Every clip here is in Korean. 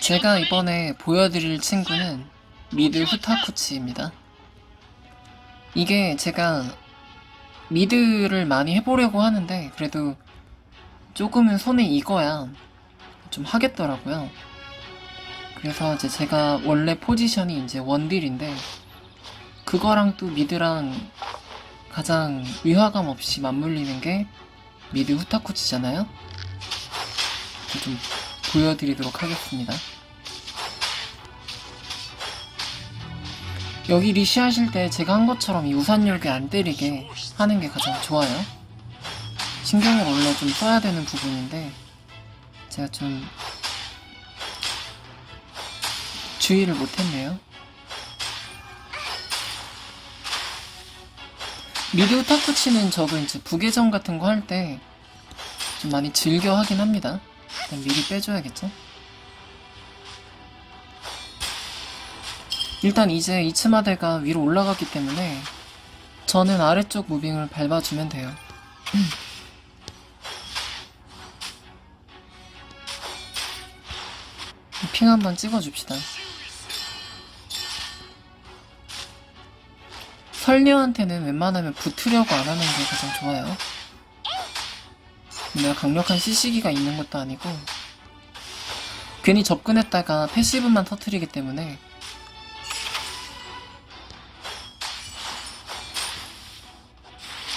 제가 이번에 보여드릴 친구는 미드 후타쿠치입니다. 이게 제가 미드를 많이 해보려고 하는데 그래도 조금은 손에 익어야 좀 하겠더라고요. 그래서 이제 제가 원래 포지션이 이제 원딜인데 그거랑 또 미드랑 가장 위화감 없이 맞물리는 게 미드 후타쿠치잖아요. 좀 보여드리도록 하겠습니다. 여기 리시 하실 때 제가 한 것처럼 이 우산 열기 안 때리게 하는 게 가장 좋아요. 신경을 원래 좀 써야 되는 부분인데 제가 좀 주의를 못했네요. 미드 오타쿠치는 저도 이제 부계정 같은 거 할 때 좀 많이 즐겨 하긴 합니다. 일단 미리 빼줘야겠죠? 일단 이제 이츠마데가 위로 올라갔기 때문에 저는 아래쪽 무빙을 밟아주면 돼요. 핑 한번 찍어줍시다. 설녀한테는 웬만하면 붙으려고 안 하는 게 가장 좋아요. 내가 강력한 CC기가 있는 것도 아니고 괜히 접근했다가 패시브만 터트리기 때문에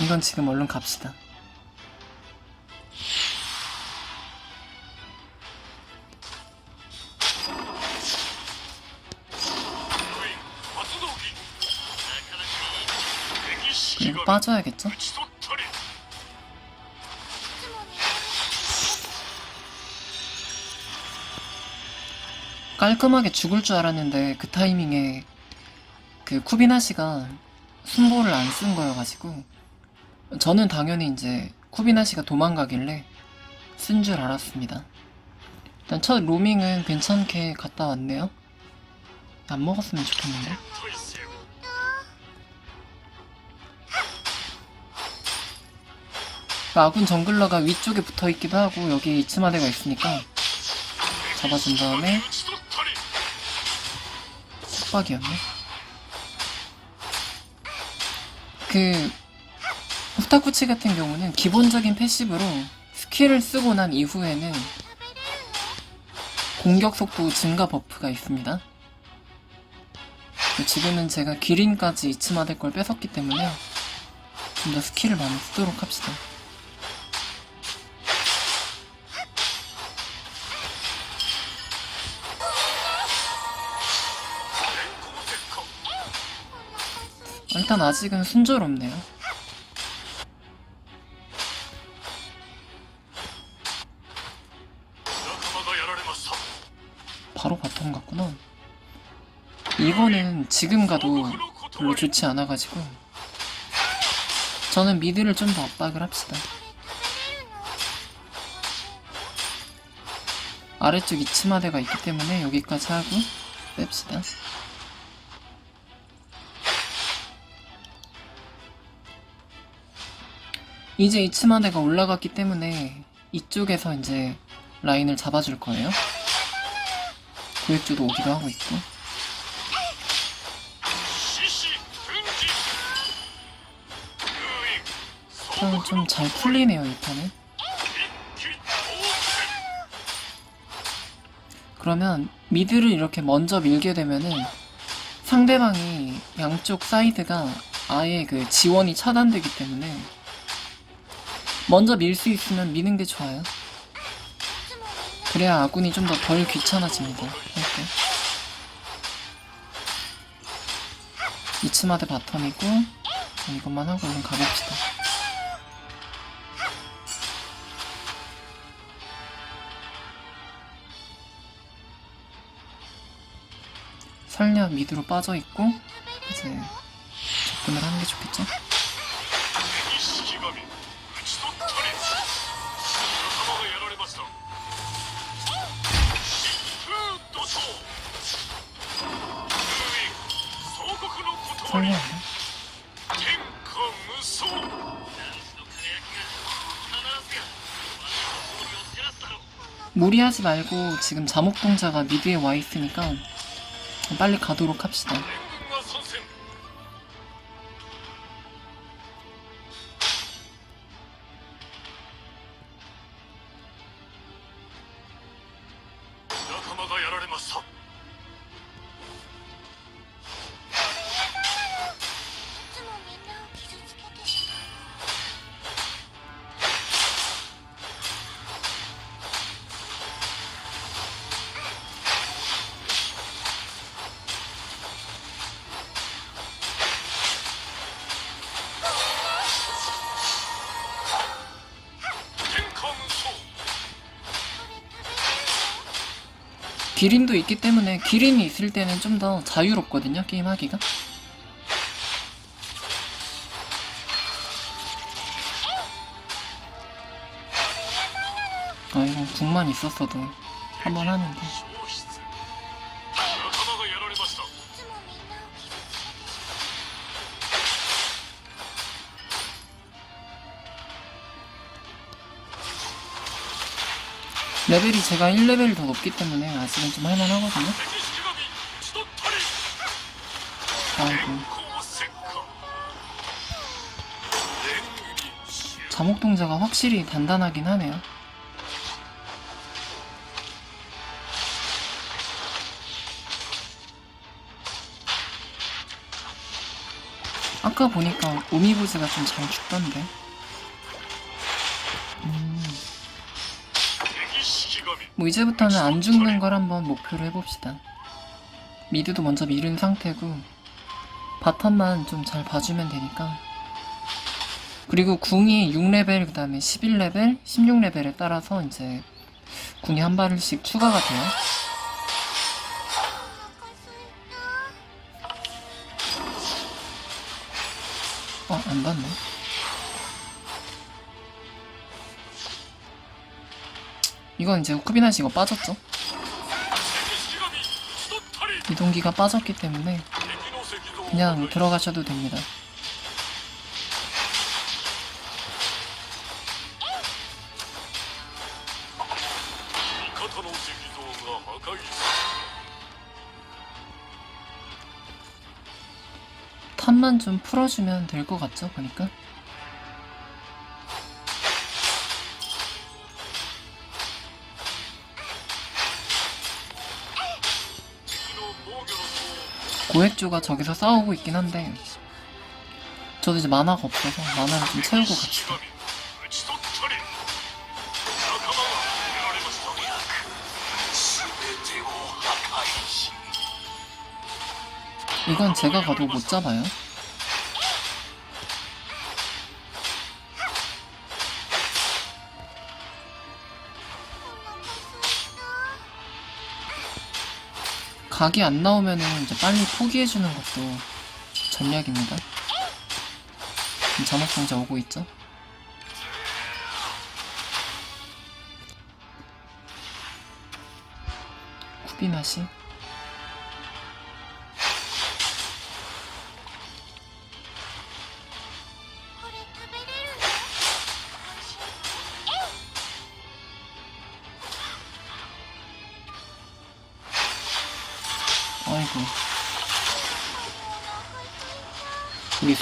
이건 지금 얼른 갑시다. 빠져야겠죠? 깔끔하게 죽을 줄 알았는데 그 타이밍에 그 쿠비나 씨가 순보를 안 쓴 거여가지고 저는 당연히 이제 쿠비나 씨가 도망가길래 쓴 줄 알았습니다. 일단 첫 로밍은 괜찮게 갔다 왔네요. 안 먹었으면 좋겠는데. 그 아군 정글러가 위쪽에 붙어 있기도 하고 여기 이츠마데가 있으니까 잡아준 다음에 속박이었네. 그 후타쿠치 같은 경우는 기본적인 패시브로 스킬을 쓰고 난 이후에는 공격 속도 증가 버프가 있습니다. 지금은 제가 기린까지 이츠마데 걸 뺏었기 때문에 좀 더 스킬을 많이 쓰도록 합시다. 일단 아직은 순조롭네요. 바로 바텀 갔구나. 이거는 지금 가도 별로 좋지 않아가지고 저는 미드를 좀 더 압박을 합시다. 아래쪽 이치마대가 있기 때문에 여기까지 하고 뺍시다. 이제 이츠마데가 올라갔기 때문에 이쪽에서 이제 라인을 잡아줄 거예요. 고액주도 오기도 하고 있고. 좀잘 풀리네요, 이 판은. 그러면 미드를 이렇게 먼저 밀게 되면은 상대방이 양쪽 사이드가 아예 그 지원이 차단되기 때문에 먼저 밀 수 있으면 미는 게 좋아요. 그래야 아군이 좀 더 덜 귀찮아집니다. 이렇게. 이츠마드 바텀이고 이것만 하고 얼른 가봅시다. 설녀 미드로 빠져있고 이제 접근을 하는 게 좋겠죠? 설녀인데? 무리하지 말고 지금 자목동자가 미드에 와 있으니까 빨리 가도록 합시다. 기린도 있기 때문에 기린이 있을 때는 좀 더 자유롭거든요, 게임 하기가. 아, 이거 궁만 있었어도 한번 하는데. 레벨이 제가 1레벨 더 높기 때문에 아직은 좀 할만하거든요. 아이고. 자목동자가 확실히 단단하긴 하네요. 아까 보니까 오미부즈가 좀 잘 죽던데. 뭐 이제부터는 안 죽는 걸 한번 목표로 해봅시다. 미드도 먼저 미룬 상태고 바텀만 좀 잘 봐주면 되니까 그리고 궁이 6레벨 그 다음에 11레벨, 16레벨에 따라서 이제 궁이 한 발씩 추가가 돼요. 어, 안 봤네. 이건 이제 후크비나 씨가 빠졌죠. 이동기가 빠졌기 때문에 그냥 들어가셔도 됩니다. 탑만 좀 풀어주면 될 것 같죠, 보니까? 고액주가 저기서 싸우고 있긴 한데 저도 이제 만화가 없어서 만화를 좀 채우고 갑시다. 이건 제가 가도 못 잡아요? 각이 안 나오면은 이제 빨리 포기해주는 것도 전략입니다. 자막상자 오고 있죠? 쿠비나시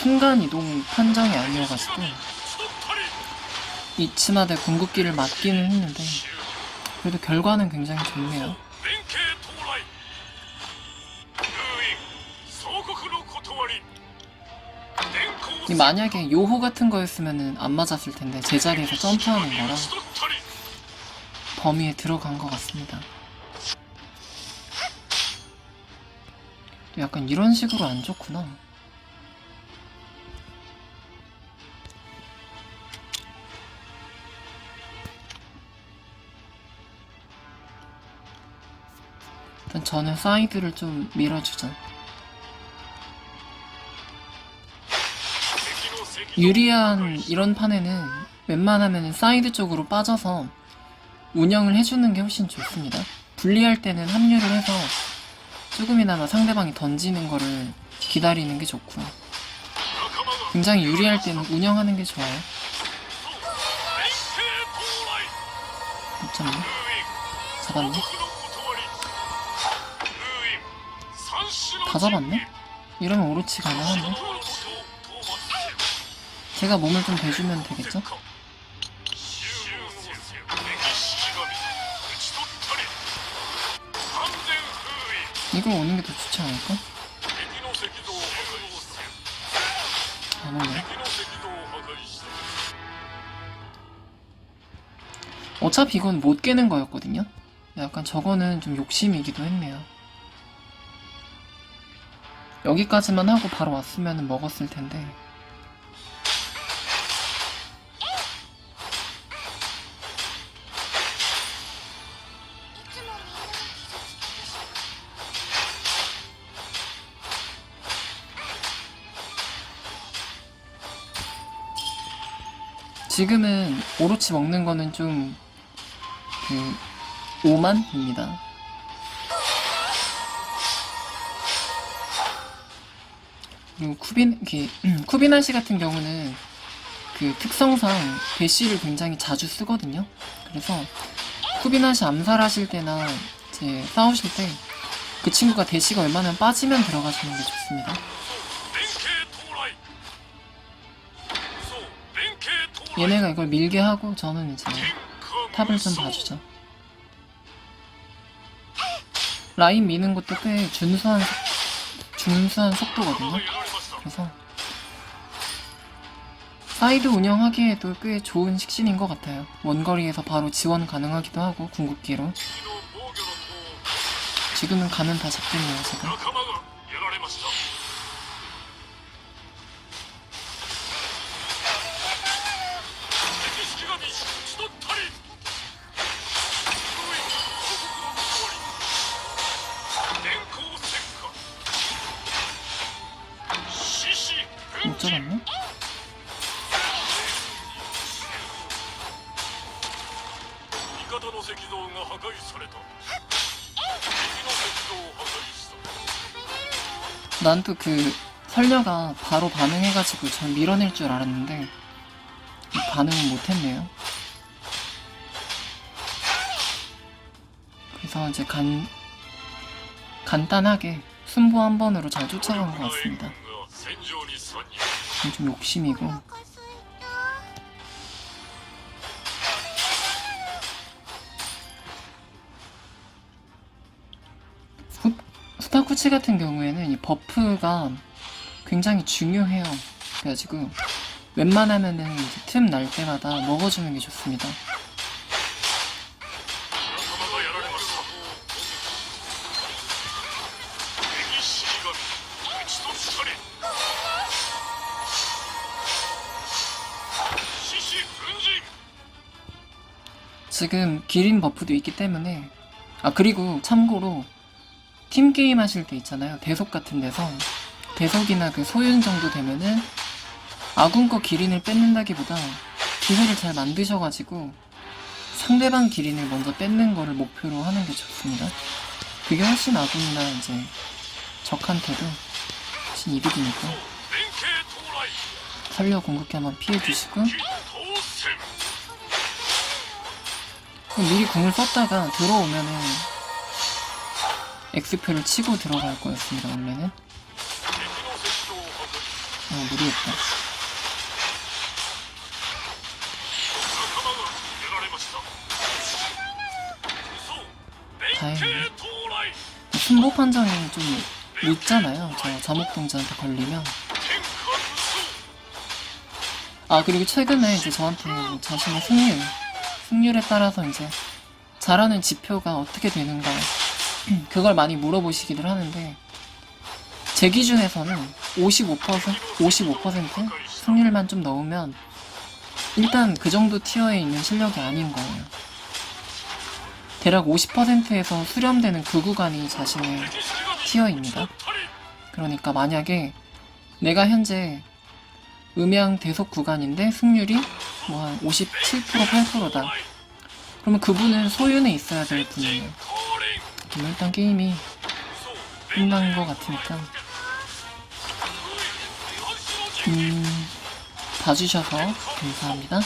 순간이동 판정이 아니어가지고 이 치마대 궁극기를 맞기는 했는데 그래도 결과는 굉장히 좋네요. 만약에 요호 같은 거였으면 안 맞았을 텐데 제자리에서 점프하는 거라 범위에 들어간 것 같습니다. 약간 이런 식으로 안 좋구나. 저는 사이드를 좀 밀어주자. 유리한 이런 판에는 웬만하면 사이드 쪽으로 빠져서 운영을 해주는 게 훨씬 좋습니다. 분리할 때는 합류를 해서 조금이나마 상대방이 던지는 거를 기다리는 게 좋고요. 굉장히 유리할 때는 운영하는 게 좋아요. 어쩌네. 잡았네. 다 잡았네? 이러면 오르치 가능하네 제가 몸을 좀 대주면 되겠죠? 이거 오는 게 더 좋지 않을까? 어차피 이건 못 깨는 거였거든요? 약간 저거는 좀 욕심이기도 했네요. 여기까지만 하고 바로 왔으면 먹었을 텐데. 지금은 오로치 먹는 거는 좀 그 오만입니다. 그리고 쿠빈, 그, 쿠비나 씨 같은 경우는 그 특성상 배쉬를 굉장히 자주 쓰거든요. 그래서 쿠비나 씨 암살하실 때나 이제 싸우실 때 그 친구가 대시가 얼마나 빠지면 들어가시는 게 좋습니다. 얘네가 이걸 밀게 하고 저는 이제 탑을 좀 봐주죠. 라인 미는 것도 꽤 준수한, 준수한 속도거든요. 그래서 사이드 운영하기에도 꽤 좋은 식신인 것 같아요. 원거리에서 바로 지원 가능하기도 하고 궁극기로. 지금은 가는 다 잡겠네요, 제가. 味方の石像が破壊された敵の石像を破壊した 난 또 그 설녀가 바로 반응해가지고 절 밀어낼 줄 알았는데 반응은 못했네요. 그래서 이제 간 간단하게 순보 한 번으로 잘 쫓아간 것 같습니다. 軍が戦場に参入 이건 좀 욕심이고 스타코치 같은 경우에는 이 버프가 굉장히 중요해요. 그래가지고 웬만하면은 틈 날 때마다 먹어주는 게 좋습니다. 지금 기린 버프도 있기 때문에 아 그리고 참고로 팀게임 하실 때 있잖아요. 대속 같은 데서. 대속이나 그 소윤 정도 되면은 아군거 기린을 뺏는다기보다 기회를 잘 만드셔가지고 상대방 기린을 먼저 뺏는 거를 목표로 하는 게 좋습니다. 그게 훨씬 아군이나 이제 적한테도 훨씬 이득이니까 살려 공격기 한번 피해주시고 미리 공을 썼다가 들어오면은 X표를 치고 들어갈 거였습니다, 원래는. 어, 무리했다. 다행이네. 승부 판정이 좀 늦잖아요. 저 자목동자한테 걸리면. 아 그리고 최근에 이제 저한테 자신의 승률, 승률에 따라서 이제 잘하는 지표가 어떻게 되는가 음, 그걸 많이 물어보시기들 하는데 제 기준에서는 55% 55% 승률만 좀 넣으면 일단 그 정도 티어에 있는 실력이 아닌 거예요. 대략 50%에서 수렴되는 그 구간이 자신의 티어입니다. 그러니까 만약에 내가 현재 음향 대속 구간인데 승률이 뭐 한 57% 8%다. 그러면 그분은 소윤에 있어야 될 분이에요. 일단 게임이 끝난 것 같으니까 음, 봐주셔서 감사합니다.